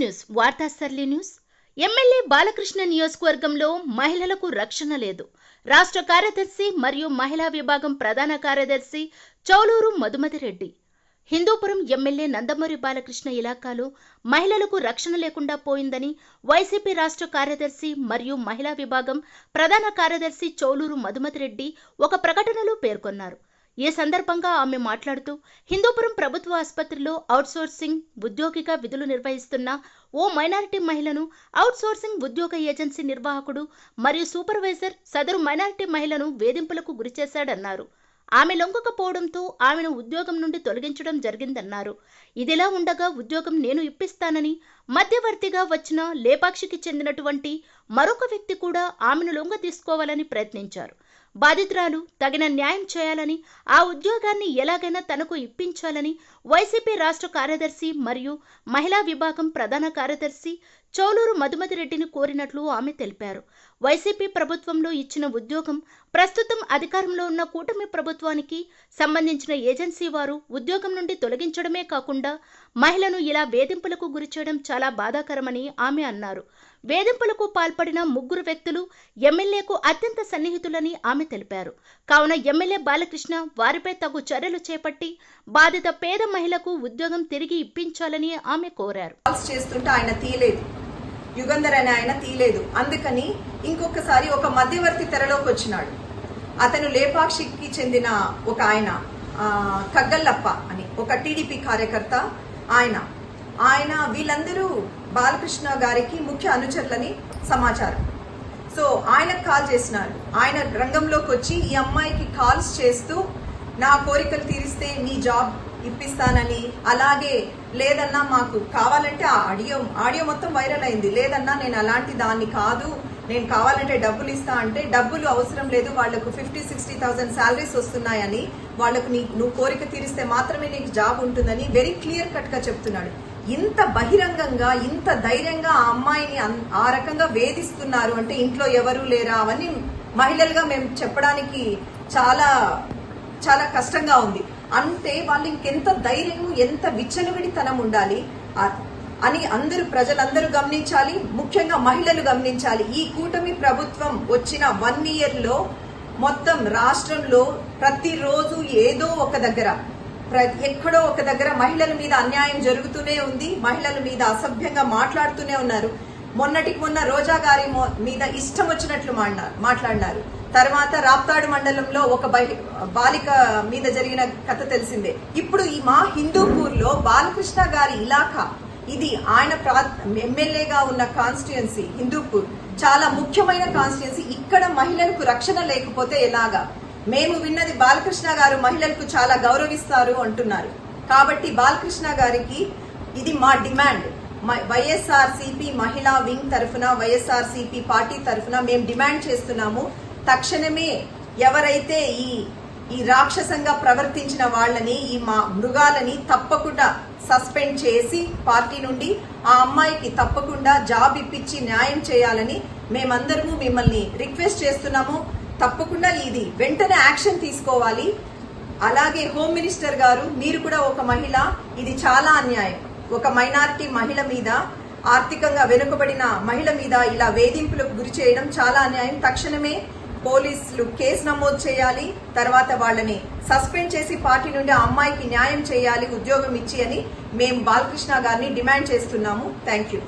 News వార్తాసర్లీ news. MLA Balakrishna నియోజకవర్గంలో మహిళలకు రక్షణ లేదు. రాష్ట్ర కార్యదర్శి మరియు మహిళా విభాగం ప్రధాన కార్యదర్శి చౌలూరు మధుమతిరెడ్డి. హిందూపురం ఎమ్మెల్యే నందమూరి బాలకృష్ణ ఇలాకాలో మహిళలకు రక్షణ లేకుండా పోయిందని వైసీపీ రాష్ట్ర కార్యదర్శి మరియు మహిళా విభాగం ప్రధాన కార్యదర్శి చౌలూరు మధుమతి రెడ్డి ఒక ప్రకటనలో పేర్కొన్నారు. ఈ సందర్భంగా ఆమె మాట్లాడుతూ హిందూపురం ప్రభుత్వ ఆసుపత్రిలో అవుట్సోర్సింగ్ ఉద్యోగిగా విధులు నిర్వహిస్తున్న ఓ మైనారిటీ మహిళను అవుట్సోర్సింగ్ ఉద్యోగ ఏజెన్సీ నిర్వాహకుడు మరియు సూపర్వైజర్ సదరు మైనారిటీ మహిళను వేధింపులకు గురిచేశాడన్నారు ఆమె లొంగకపోవడంతో ఆమెను ఉద్యోగం నుండి తొలగించడం జరిగిందన్నారు. ఇదిలా ఉండగా ఉద్యోగం నేను ఇప్పిస్తానని మధ్యవర్తిగా వచ్చిన లేపాక్షికి చెందినటువంటి మరొక వ్యక్తి కూడా ఆమెను లొంగ తీసుకోవాలని ప్రయత్నించారు. బాధితురాలు తగిన న్యాయం చేయాలని ఆ ఉద్యోగాన్ని ఎలాగైనా తనకు ఇప్పించాలని వైసీపీ రాష్ట్ర కార్యదర్శి మరియు మహిళా విభాగం ప్రధాన కార్యదర్శి చౌలూరు మధుమతిరెడ్డిని కోరినట్లు ఆమె తెలిపారు. వైసీపీ ప్రభుత్వంలో ఇచ్చిన ఉద్యోగం ప్రస్తుతం అధికారంలో ఉన్న కూటమి ప్రభుత్వానికి సంబంధించిన ఏజెన్సీ వారు ఉద్యోగం నుండి తొలగించడమే కాకుండా మహిళను ఇలా వేధింపులకు గురిచేయడం చాలా బాధాకరమని ఆమె అన్నారు. వేధింపులకు పాల్పడిన ముగ్గురు వ్యక్తులు ఎమ్మెల్యేకు అత్యంత సన్నిహితులని ఆమె తెలిపారు. కావున ఎమ్మెల్యే బాలకృష్ణ వారిపై తగు చర్యలు చేపట్టి బాధిత పేద మహిళకు ఉద్యోగం తిరిగి ఇప్పించాలని ఆమె కోరారు. చేస్తుంటే ఆయన తీయలేదు. యుగంధర్ అనే ఆయన తీయలేదు. అందుకని ఇంకొకసారి ఒక మధ్యవర్తి తెరలోకి వచ్చినాడు. అతను లేపాక్షికి చెందిన ఒక ఆయన కగ్గల్లప్ప అని ఒక టీడీపీ కార్యకర్త ఆయన. ఆయన వీళ్ళందరూ బాలకృష్ణ గారికి ముఖ్య అనుచరులని సమాచారం. సో ఆయనకు కాల్ చేసినారు. ఆయన రంగంలోకి వచ్చి ఈ అమ్మాయికి కాల్స్ చేస్తూ నా కోరికలు తీరిస్తే నీ జాబ్ ఇప్పిస్తానని. అలాగే లేదన్నా మాకు కావాలంటే ఆ ఆడియో ఆడియో మొత్తం వైరల్ అయింది. లేదన్నా నేను అలాంటి దాన్ని కాదు. నేను కావాలంటే డబ్బులు ఇస్తా అంటే డబ్బులు అవసరం లేదు. వాళ్ళకు ఫిఫ్టీ సిక్స్టీ థౌసండ్ శాలరీస్ వస్తున్నాయని వాళ్ళకు నీ నువ్వు కోరిక తీరిస్తే మాత్రమే నీకు జాబ్ ఉంటుందని వెరీ క్లియర్ కట్గా చెప్తున్నాడు. ఇంత బహిరంగంగా ఇంత ధైర్యంగా ఆ అమ్మాయిని ఆ రకంగా వేధిస్తున్నారు అంటే ఇంట్లో ఎవరూ లేరా? అవన్నీ మహిళలుగా మేము చెప్పడానికి చాలా చాలా కష్టంగా ఉంది. అంటే వాళ్ళు ఇంకెంత ధైర్యం ఎంత విచ్చలవిడితనం ఉండాలి? అని అందరూ ప్రజలందరూ గమనించాలి ముఖ్యంగా మహిళలు గమనించాలి. ఈ కూటమి ప్రభుత్వం వచ్చిన వన్ ఇయర్లో మొత్తం రాష్ట్రంలో ప్రతిరోజు ఏదో ఒక దగ్గర ఎక్కడో ఒక దగ్గర మహిళల మీద అన్యాయం జరుగుతూనే ఉంది మహిళల మీద అసభ్యంగా మాట్లాడుతూనే ఉన్నారు. మొన్నటికి మొన్న రోజా గారి మీద ఇష్టం వచ్చినట్లు మాట్లాడినారు. తర్వాత రాప్తాడు మండలంలో ఒక బాలిక మీద జరిగిన కథ తెలిసిందే. ఇప్పుడు ఈ మా హిందూపూర్లో బాలకృష్ణ గారి ఇలాఖా ఇది ఆయన ప్రా- ఎమ్మెల్యేగా ఉన్న కాన్స్టిట్యుయన్సీ హిందూపూర్ చాలా ముఖ్యమైన కాన్స్టిట్యుయన్సీ. ఇక్కడ మహిళలకు రక్షణ లేకపోతే ఎలాగా? మేము విన్నది బాలకృష్ణ గారు మహిళలకు చాలా గౌరవిస్తారు అంటున్నారు. కాబట్టి బాలకృష్ణ గారికి ఇది మా డిమాండ్. వైఎస్ఆర్ సిపి మహిళా వింగ్ తరఫున వైఎస్ఆర్ సిపి పార్టీ తరఫున మేము డిమాండ్ చేస్తున్నాము. తక్షణమే ఎవరైతే ఈ ఈ రాక్షసంగా ప్రవర్తించిన వాళ్ళని ఈ మా మృగాలని తప్పకుండా సస్పెండ్ చేసి పార్టీ నుండి ఆ అమ్మాయికి తప్పకుండా జాబ్ ఇప్పించి న్యాయం చేయాలని మేమందరము మిమ్మల్ని రిక్వెస్ట్ చేస్తున్నాము. తప్పకుండా ఇది వెంటనే యాక్షన్ తీసుకోవాలి. అలాగే హోమ్ మినిస్టర్ గారు మీరు కూడా ఒక మహిళ ఇది చాలా అన్యాయం. ఒక మైనారిటీ మహిళ మీద ఆర్థికంగా వెనుకబడిన మహిళ మీద ఇలా వేధింపులకు గురి చేయడం చాలా అన్యాయం. తక్షణమే పోలీసులు కేసు నమోదు చేయాలి తర్వాత వాళ్ళని సస్పెండ్ చేసి పార్టీ నుండి అమ్మాయికి న్యాయం చేయాలి ఉద్యోగం ఇచ్చి అని మేము బాలకృష్ణ గారిని డిమాండ్ చేస్తున్నాము. Thank you